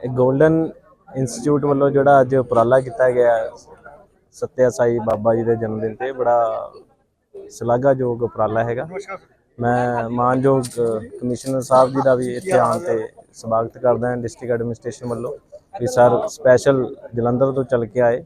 ਇਹ golden institute ਵੱਲੋਂ ਜਿਹੜਾ ਅੱਜ ਉਪਰਾਲਾ ਕੀਤਾ ਗਿਆ, ਸਤਿਆ ਸਾਈ ਬਾਬਾ ਜੀ ਦੇ ਜਨਮ ਦਿਨ ਤੇ ਬੜਾ ਸ਼ਲਾਘਾਯੋਗ ਉਪਰਾਲਾ ਹੈਗਾ। ਮੈਂ ਮਾਨਯੋਗ ਕਮਿਸ਼ਨਰ ਸਾਹਿਬ ਜੀ ਦਾ ਵੀ ਇੱਥੇ ਆਉਣ ਤੇ ਸਵਾਗਤ ਕਰਦਾ ਹਾਂ ਡਿਸਟ੍ਰਿਕਟ ਐਡਮਿਨਿਸਟ੍ਰੇਸ਼ਨ ਵੱਲੋਂ ਕਿ ਸਰ ਸਪੈਸ਼ਲ ਜਲੰਧਰ ਤੋਂ ਚੱਲ ਕੇ ਆਏ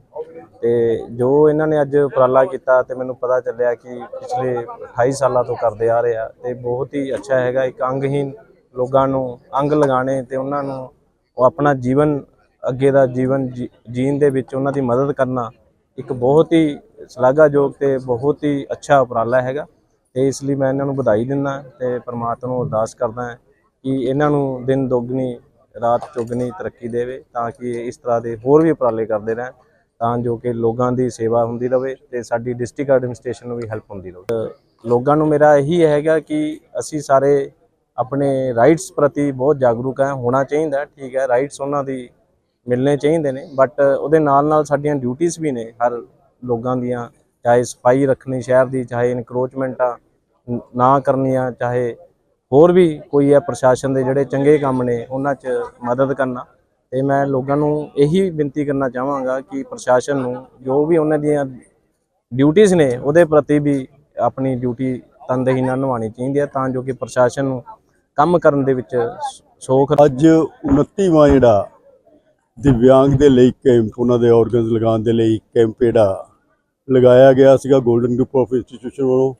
ਤੇ ਜੋ ਇਹਨਾਂ ਨੇ ਅੱਜ ਉਪਰਾਲਾ ਕੀਤਾ ਤੇ ਮੈਨੂੰ ਪਤਾ ਚੱਲਿਆ ਕਿ ਪਿਛਲੇ 28 ਸਾਲਾਂ ਤੋਂ ਕਰਦੇ ਆ ਰਹੇ ਆ ਤੇ ਬਹੁਤ ਹੀ ਅੱਛਾ ਹੈਗਾ। ਇੱਕ ਅੰਗਹੀਨ ਲੋਕਾਂ ਨੂੰ ਅੰਗ ਲਗਾਣੇ ਤੇ ਉਹਨਾਂ ਨੂੰ ਉਹ ਆਪਣਾ ਜੀਵਨ, ਅੱਗੇ ਦਾ ਜੀਵਨ ਜੀ- ਜੀਣ ਦੇ ਵਿੱਚ ਉਹਨਾਂ ਦੀ ਮਦਦ ਕਰਨਾ ਇੱਕ ਬਹੁਤ ਹੀ ਸ਼ਲਾਘਾਯੋਗ ਤੇ ਬਹੁਤ ਹੀ ਅੱਛਾ ਉਪਰਾਲਾ ਹੈਗਾ ਤੇ ਇਸ ਲਈ ਮੈਂ ਇਹਨਾਂ ਨੂੰ ਵਧਾਈ ਦਿੰਦਾ ਤੇ ਪ੍ਰਮਾਤਮਾ ਨੂੰ ਅਰਦਾਸ ਕਰਦਾ ਕਿ ਇਹਨਾਂ ਨੂੰ ਦਿਨ ਦੁੱਗਣੀ, ਰਾਤ ਚੌਗਣੀ ਤਰੱਕੀ ਦੇਵੇ ਤਾਂ ਕਿ ਇਹ ਇਸ ਤਰ੍ਹਾਂ ਦੇ ਹੋਰ ਵੀ ਉਪਰਾਲੇ ਕਰਦੇ ਰਹਿਣ ਤਾਂ ਜੋ ਕਿ ਲੋਕਾਂ ਦੀ ਸੇਵਾ ਹੁੰਦੀ ਰਹੇ ਤੇ ਸਾਡੀ ਡਿਸਟ੍ਰਿਕਟ ਐਡਮਿਨਿਸਟ੍ਰੇਸ਼ਨ ਨੂੰ ਵੀ ਹੈਲਪ ਹੁੰਦੀ ਰਹੇ ਲੋਕਾਂ ਨੂੰ ਮੇਰਾ ਇਹੀ ਹੈਗਾ ਕਿ ਅਸੀਂ ਸਾਰੇ ਆਪਣੇ ਰਾਈਟਸ ਪ੍ਰਤੀ ਬਹੁਤ ਜਾਗਰੂਕ ਹੈ, ਹੋਣਾ ਚਾਹੀਦਾ ਠੀਕ ਹੈ ਰਾਈਟਸ ਉਹਨਾਂ ਦੀ ਮਿਲਣੇ ਚਾਹੀਦੇ ਨੇ ਬਟ ਉਹਦੇ ਨਾਲ ਨਾਲ ਸਾਡੀਆਂ ਡਿਊਟੀਆਂ ਵੀ ਨੇ, ਹਰ ਲੋਕਾਂ ਦੀਆਂ, ਚਾਹੇ ਸਫ਼ਾਈ ਰੱਖਣੀ ਸ਼ਹਿਰ ਦੀ, ਚਾਹੇ ਇਨਕਰੋਚਮੈਂਟਾਂ ਨਾ ਕਰਨੀਆਂ, ਚਾਹੇ ਹੋਰ ਵੀ ਕੋਈ ਹੈ ਪ੍ਰਸ਼ਾਸਨ ਦੇ ਜਿਹੜੇ ਚੰਗੇ ਕੰਮ ਨੇ, ਉਹਨਾਂ 'ਚ ਮਦਦ ਕਰਨਾ। ਤੇ ਮੈਂ ਲੋਕਾਂ ਨੂੰ ਇਹੀ ਬੇਨਤੀ ਕਰਨਾ ਚਾਹਾਂਗਾ ਕਿ ਪ੍ਰਸ਼ਾਸਨ ਨੂੰ ਜੋ ਵੀ ਉਹਨਾਂ ਦੀਆਂ ਡਿਊਟੀਆਂ ਨੇ, ਉਹਦੇ ਪ੍ਰਤੀ ਵੀ ਆਪਣੀ ਡਿਊਟੀ ਤਨਦੇਹੀ ਨਾਲ ਨਿਭਾਉਣੀ ਚਾਹੀਦੀ ਹੈ, ਤਾਂ ਜੋ ਕਿ ਪ੍ਰਸ਼ਾਸਨ ਨੂੰ ਕੰਮ ਕਰਨ ਦੇ ਵਿੱਚ ਸ- ਅੱਜ 29ਵਾਂ ਜਿਹੜਾ ਦਿਵਿਆਂਗ ਦੇ ਲਈ ਕੈਂਪ, ਉਹਨਾਂ ਦੇ ਆਰਗਨਸ ਲਗਾਉਣ ਦੇ ਲਈ ਕੈਂਪ ਜਿਹੜਾ ਲਗਾਇਆ ਗਿਆ ਸੀਗਾ 골ਡਨ ਗਰੁੱਪ ਆਫ ਇੰਸਟੀਟਿਊਸ਼ਨ ਵੱਲੋਂ।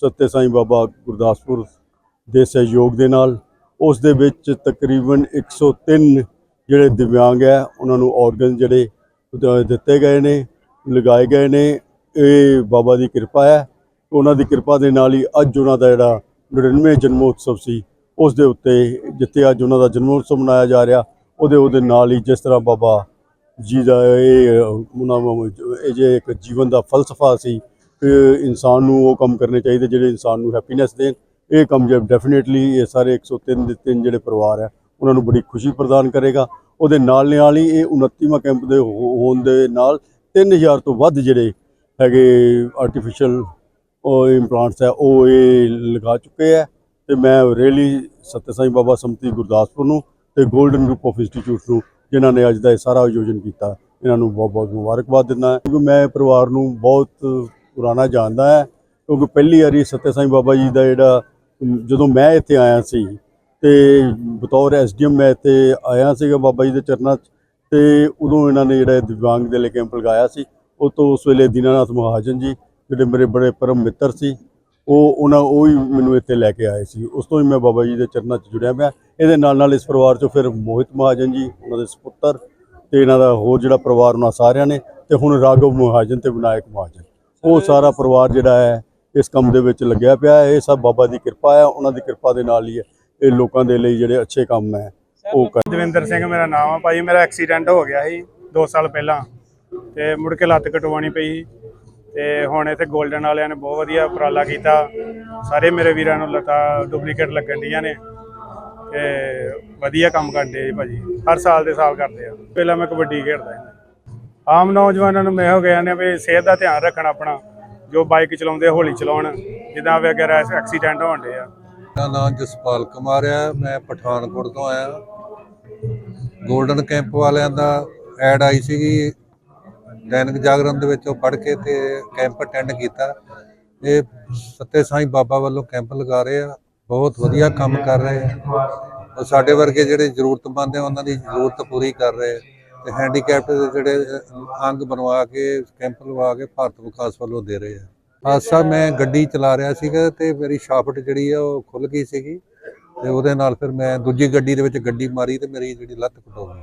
ਸੱਤੇ ਸਾਈਂ ਬਾਬਾ ਗੁਰਦਾਸਪੁਰ ਦੇ ਸਹਿਯੋਗ ਦੇ ਨਾਲ ਉਸ ਦੇ ਵਿੱਚ ਤਕਰੀਬਨ 103 ਜਿਹੜੇ ਦਿਵਿਆਂਗ ਹੈ, ਉਹਨਾਂ ਨੂੰ ਆਰਗਨ ਜਿਹੜੇ ਦਿੱਤੇ ਗਏ ਨੇ, ਲਗਾਏ ਗਏ ਨੇ। ਇਹ ਬਾਬਾ ਦੀ ਕਿਰਪਾ ਹੈ। ਉਹਨਾਂ ਦੀ ਕਿਰਪਾ ਦੇ ਨਾਲ ਹੀ ਅੱਜ ਉਹਨਾਂ ਦਾ ਜਿਹੜਾ 99 ਜਨਮੋਤਸਵ ਸੀ ਉਸ ਦੇ ਉੱਤੇ ਜਿੱਥੇ ਅੱਜ ਉਹਨਾਂ ਦਾ ਜਨਮੋਤਸਵ ਮਨਾਇਆ ਜਾ ਰਿਹਾ, ਉਹਦੇ ਉਹਦੇ ਨਾਲ ਹੀ ਜਿਸ ਤਰ੍ਹਾਂ ਬਾਬਾ ਜੀ ਦਾ ਇਹ, ਉਹਨਾਂ ਇਹ ਜੇ ਇੱਕ ਜੀਵਨ ਦਾ ਫਲਸਫਾ ਸੀ ਕਿ ਇਨਸਾਨ ਨੂੰ ਉਹ ਕੰਮ ਕਰਨੇ ਚਾਹੀਦੇ ਜਿਹੜੇ ਇਨਸਾਨ ਨੂੰ ਹੈਪੀਨੈਸ ਦੇਣ, ਇਹ ਕੰਮ ਜੇ ਡੈਫੀਨੇਟਲੀ ਇਹ ਸਾਰੇ 103 ਦੇ ਤਿੰਨ ਜਿਹੜੇ ਪਰਿਵਾਰ ਹੈ, ਉਹਨਾਂ ਨੂੰ ਬੜੀ ਖੁਸ਼ੀ ਪ੍ਰਦਾਨ ਕਰੇਗਾ। ਉਹਦੇ ਨਾਲ ਨਾਲ ਹੀ ਇਹ 29ਵਾਂ ਕੈਂਪ ਦੇ ਹੋ- ਹੋਣ ਦੇ ਨਾਲ 3000 ਤੋਂ ਵੱਧ ਜਿਹੜੇ ਹੈਗੇ ਆਰਟੀਫੀਸ਼ੀਅਲ ਇੰਪਲਾਂਟਸ ਹੈ, ਉਹ ਇਹ ਲਗਾ ਚੁੱਕੇ ਹੈ। ਤੇ ਮੈਂ ਰੀਅਲੀ ਸਤਿ ਸਾਈਂ ਬਾਬਾ ਸੰਮਤੀ ਗੁਰਦਾਸਪੁਰ ਨੂੰ ਤੇ 골ਡਨ ਗਰੁੱਪ ਆਫ ਇੰਸਟੀਚਿਊਟ ਨੂੰ, ਜਿਨ੍ਹਾਂ ਨੇ ਅੱਜ ਦਾ ਇਹ ਸਾਰਾ ਆਯੋਜਨ ਕੀਤਾ। ਇਹਨਾਂ ਨੂੰ ਬਹੁਤ ਬਹੁਤ ਮੁਬਾਰਕਬਾਦ ਦਿੰਦਾ ਕਿਉਂਕਿ ਮੈਂ ਪਰਿਵਾਰ ਨੂੰ ਬਹੁਤ ਪੁਰਾਣਾ ਜਾਣਦਾ ਹੈ, ਕਿਉਂਕਿ ਪਹਿਲੀ ਵਾਰੀ ਸਤਿ ਸਾਈਂ ਬਾਬਾ ਜੀ ਦਾ ਜਿਹੜਾ, ਜਦੋਂ ਮੈਂ ਇੱਥੇ ਆਇਆ ਸੀ ਤੇ ਬਤੌਰ ਐਸਡੀਐਮ ਮੈਂ ਇੱਥੇ ਆਇਆ ਸੀਗਾ ਬਾਬਾ ਜੀ ਦੇ ਚਰਨਾਂ 'ਚ ਤੇ ਉਦੋਂ ਇਹਨਾਂ ਨੇ ਜਿਹੜਾ ਦਿਵਿਆਂਗ ਦੇ ਲਈ ਕੈਂਪ ਲਗਾਇਆ ਸੀ। ਉਹ ਤੋਂ ਉਸ ਵੇਲੇ ਦੀਨਾਨਾਥ ਮਹਾਜਨ ਜੀ, ਜਿਹੜੇ ਮੇਰੇ ਬੜੇ ਪਰਮ ਮਿੱਤਰ ਸੀ ਉਹ ਉਹਨਾਂ ਉਹ ਹੀ ਮੈਨੂੰ ਇੱਥੇ ਲੈ ਕੇ ਆਏ ਸੀ। ਉਸ ਤੋਂ ਹੀ ਮੈਂ ਬਾਬਾ ਜੀ ਦੇ ਚਰਨਾਂ 'ਚ ਜੁੜਿਆ ਪਿਆ। ਇਹਦੇ ਨਾਲ ਨਾਲ ਇਸ ਪਰਿਵਾਰ 'ਚੋਂ ਫਿਰ ਮੋਹਿਤ ਮਹਾਜਨ ਜੀ, ਉਹਨਾਂ ਦੇ ਸੁਪੁੱਤਰ ਤੇ ਇਹਨਾਂ ਦਾ ਹੋਰ ਜਿਹੜਾ ਪਰਿਵਾਰ ਉਹਨਾਂ ਸਾਰਿਆਂ ਨੇ ਤੇ ਹੁਣ ਰਾਘਵ ਮਹਾਜਨ ਤੇ ਵਿਨਾਇਕ ਮਹਾਜਨ। ਉਹ ਸਾਰਾ ਪਰਿਵਾਰ ਜਿਹੜਾ ਹੈ, ਇਸ ਕੰਮ ਦੇ ਵਿੱਚ ਲੱਗਿਆ ਪਿਆ ਹੈ। ਇਹ ਸਭ ਬਾਬਾ ਦੀ ਕਿਰਪਾ ਹੈ, ਉਹਨਾਂ ਦੀ ਕਿਰਪਾ ਦੇ ਨਾਲ ਹੀ ਹੈ। ਇਹ ਲੋਕਾਂ ਦੇ ਲਈ ਜਿਹੜੇ ਅੱਛੇ ਕੰਮ ਹੈ, ਉਹ ਕਰ ਦਵਿੰਦਰ ਸਿੰਘ ਮੇਰਾ ਨਾਮ ਆ ਭਾਈ। ਮੇਰਾ ਐਕਸੀਡੈਂਟ ਹੋ ਗਿਆ ਸੀ 2 ਸਾਲ ਪਹਿਲਾਂ ਤੇ ਮੁੜ ਕੇ ਲੱਤ ਕਟਵਾਉਣੀ ਪਈ। ਸੀ ਤੇ ਹੁਣ ਇੱਥੇ 골ਡਨ ਵਾਲਿਆਂ ਨੇ ਬਹੁਤ ਵਧੀਆ ਉਪਰਾਲਾ ਕੀਤਾ। ਸਾਰੇ ਮੇਰੇ ਵੀਰਾਂ ਨੂੰ ਲਤਾ ਡੁਪਲੀਕੇਟ ਲੱਗਣ ਡੀਆਂ ਨੇ। ਤੇ ਵਧੀਆ ਕੰਮ ਕਰਦੇ ਆ ਜੀ ਭਾਜੀ। ਹਰ ਸਾਲ ਦੇ ਸਾਲ ਕਰਦੇ ਆ। ਪਹਿਲਾਂ ਮੈਂ ਕਬੱਡੀ ਖੇਡਦਾ ਸੀ। ਆਮ ਨੌਜਵਾਨਾਂ ਨੂੰ ਮੈਂ ਹੋ ਗਿਆ ਨੇ ਵੀ ਸਿਹਤ ਦਾ ਧਿਆਨ ਰੱਖਣਾ ਆਪਣਾ। ਜੋ ਬਾਈਕ ਚਲਾਉਂਦੇ ਹੌਲੀ ਚਲਾਉਣ। ਜਿੱਦਾਂ ਵਗੈਰਾ ਐਕਸੀਡੈਂਟ ਹੋਣ ਡੇ ਆ। ਮੇਰਾ ਨਾਮ ਜਸਪਾਲ ਕੁਮਾਰ ਆ। ਮੈਂ ਪਠਾਨਕੋਟ ਤੋਂ ਆਇਆ। 골ਡਨ ਕੈਂਪ ਵਾਲਿਆਂ ਦਾ ਐਡ ਆਈ ਸੀਗੀ। ਦੈਨਿਕ ਜਾਗਰਣ ਦੇ ਵਿੱਚ ਉਹ ਪੜ੍ਹ ਕੇ ਤੇ ਕੈਂਪ ਅਟੈਂਡ ਕੀਤਾ। ਇਹ ਸੱਤੇ ਸਾਈਂ ਬਾਬਾ ਵੱਲੋਂ ਕੈਂਪ ਲਗਾ ਰਹੇ ਆ। ਬਹੁਤ ਵਧੀਆ ਕੰਮ ਕਰ ਰਹੇ ਆ। ਉਹ ਸਾਡੇ ਵਰਗੇ ਜਿਹੜੇ ਜ਼ਰੂਰਤਮੰਦ ਆ, ਉਹਨਾਂ ਦੀ ਜ਼ਰੂਰਤ ਪੂਰੀ ਕਰ ਰਹੇ ਆ। ਤੇ ਹੈਂਡੀਕੈਪਟ ਦੇ ਜਿਹੜੇ ਅੰਗ ਬਣਵਾ ਕੇ ਕੈਂਪ ਲਵਾ ਕੇ ਭਾਰਤ ਵਿਕਾਸ ਵੱਲੋਂ ਦੇ ਰਹੇ ਆ। ਹਾਦਸਾ ਮੈਂ ਗੱਡੀ ਚਲਾ ਰਿਹਾ ਸੀਗਾ ਤੇ ਮੇਰੀ ਸ਼ਾਫਟ ਜਿਹੜੀ ਆ, ਉਹ ਖੁੱਲ ਗਈ ਸੀਗੀ। ਤੇ ਉਹਦੇ ਨਾਲ ਫਿਰ ਮੈਂ ਦੂਜੀ ਗੱਡੀ ਦੇ ਵਿੱਚ ਗੱਡੀ ਮਾਰੀ ਤੇ ਮੇਰੀ ਜਿਹੜੀ ਲੱਤ ਕਟੋ ਗਈ।